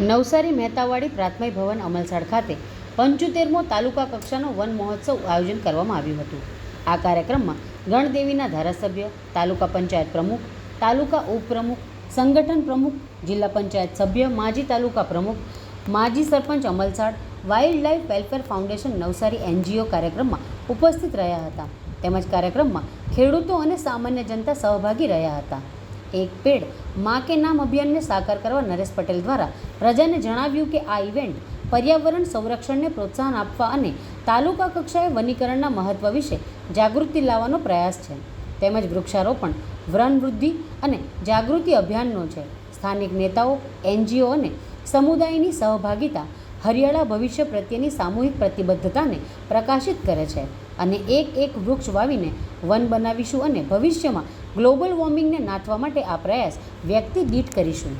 નવસારી મહેતાવાડી પ્રાથમિક ભવન અમલસાડ ખાતે પંચોતેરમો તાલુકા કક્ષાનો વન મહોત્સવ આયોજન કરવામાં આવ્યું હતું. આ કાર્યક્રમમાં ગણદેવીના ધારાસભ્ય, તાલુકા પંચાયત પ્રમુખ, તાલુકા ઉપપ્રમુખ, સંગઠન પ્રમુખ, જિલ્લા પંચાયત સભ્ય, માજી તાલુકા પ્રમુખ, માજી sarpanch Amalsad wildlife welfare foundation Navsari NGO કાર્યક્રમમાં ઉપસ્થિત રહ્યા હતા. તેમજ કાર્યક્રમમાં ખેડૂતો અને સામાન્ય જનતા સહભાગી રહ્યા હતા. એક પેડ. માં કે નામ અભિયાનને સાકાર કરવા નરેશ પટેલ દ્વારા પ્રજાને જણાવ્યું કે આ ઇવેન્ટ પર્યાવરણ સંરક્ષણને પ્રોત્સાહન આપવા અને તાલુકા કક્ષાએ વનીકરણના મહત્ત્વ વિશે જાગૃતિ લાવવાનો પ્રયાસ છે. તેમજ વૃક્ષારોપણ વૃદ્ધિ અને જાગૃતિ અભિયાનનો છે. સ્થાનિક નેતાઓ, એનજીઓ અને સમુદાયની સહભાગિતા હરિયાળા ભવિષ્ય પ્રત્યેની સામૂહિક પ્રતિબદ્ધતાને પ્રકાશિત કરે છે. અને એક એક વૃક્ષ વાવીને વન બનાવીશું અને ભવિષ્યમાં ગ્લોબલ વોર્મિંગને નાથવા માટે આ પ્રયાસ વ્યક્તિ દીઠ કરીશું.